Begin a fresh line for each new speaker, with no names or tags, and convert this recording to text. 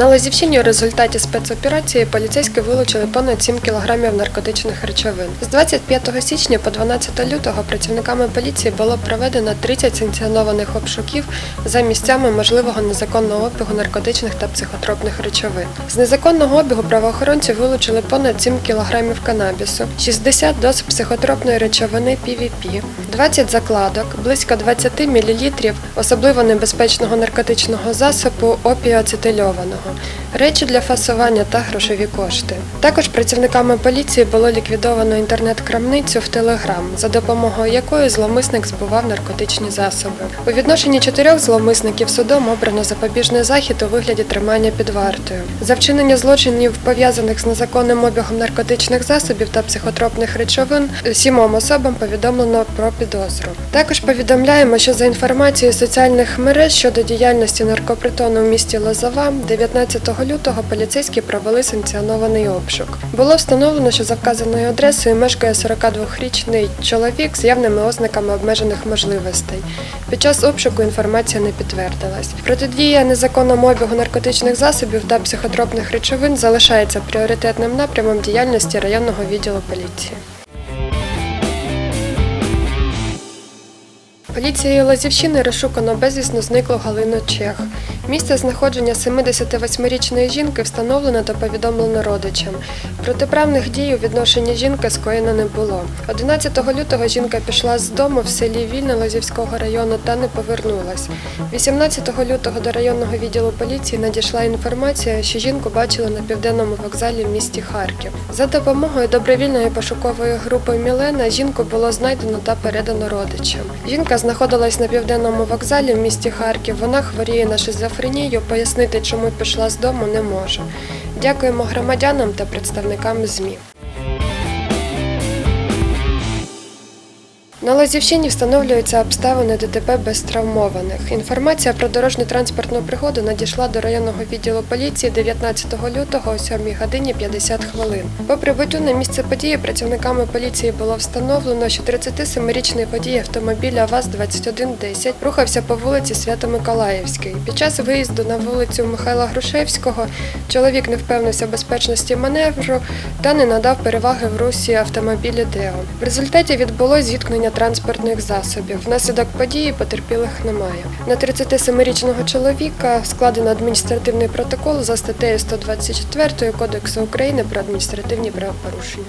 На Лазівщині у результаті спецоперації поліцейські вилучили понад 7 кілограмів наркотичних речовин. З 25 січня по 12 лютого працівниками поліції було проведено 30 санкціонованих обшуків за місцями можливого незаконного обігу наркотичних та психотропних речовин. З незаконного обігу правоохоронці вилучили понад 7 кілограмів канабісу, 60 доз психотропної речовини PVP, 20 закладок, близько 20 мл особливо небезпечного наркотичного засобу опіоацетильованого, речі для фасування та грошові кошти. Також працівниками поліції було ліквідовано інтернет-крамницю в Телеграм, за допомогою якої зловмисник збував наркотичні засоби. У відношенні чотирьох зловмисників судом обрано запобіжний захід у вигляді тримання під вартою. За вчинення злочинів, пов'язаних з незаконним обігом наркотичних засобів та психотропних речовин, сімом особам повідомлено про підозру. Також повідомляємо, що за інформацією соціальних мереж щодо діяльності наркопритону в місті Лозова, 19 лютого поліцейські провели санкціонований обшук. Було встановлено, що за вказаною адресою мешкає 42-річний чоловік з явними ознаками обмежених можливостей. Під час обшуку інформація не підтвердилась. Протидія незаконному обігу наркотичних засобів та психотропних речовин залишається пріоритетним напрямом діяльності районного відділу поліції. Поліцією Лазівщини розшукано безвісно зниклу Галину Чех. Місце знаходження 78-річної жінки встановлено та повідомлено родичам. Протиправних дій у відношенні жінки скоєно не було. 11 лютого жінка пішла з дому в селі Вільне Лазівського району та не повернулась. 18 лютого до районного відділу поліції надійшла інформація, що жінку бачили на південному вокзалі в місті Харків. За допомогою добровільної пошукової групи Мілена жінку було знайдено та передано родичам. Жінка знаходилась на південному вокзалі в місті Харків. Вона хворіє на шизофренію. Пояснити, чому пішла з дому, не може. Дякуємо громадянам та представникам ЗМІ. На Лазівщині встановлюються обставини ДТП без травмованих. Інформація про дорожньо-транспортну пригоду надійшла до районного відділу поліції 19 лютого о 7 годині 50 хвилин. По прибуттю на місце події працівниками поліції було встановлено, що 37-річний водій автомобіля ВАЗ-2110 рухався по вулиці Свято-Миколаївській. Під час виїзду на вулицю Михайла Грушевського чоловік не впевнився безпечності маневру та не надав переваги в русі автомобілі Део. В результаті відбулось зіткнення транспортних засобів. Внаслідок події потерпілих немає. На 37-річного чоловіка складено адміністративний протокол за статтею 124 Кодексу України про адміністративні правопорушення.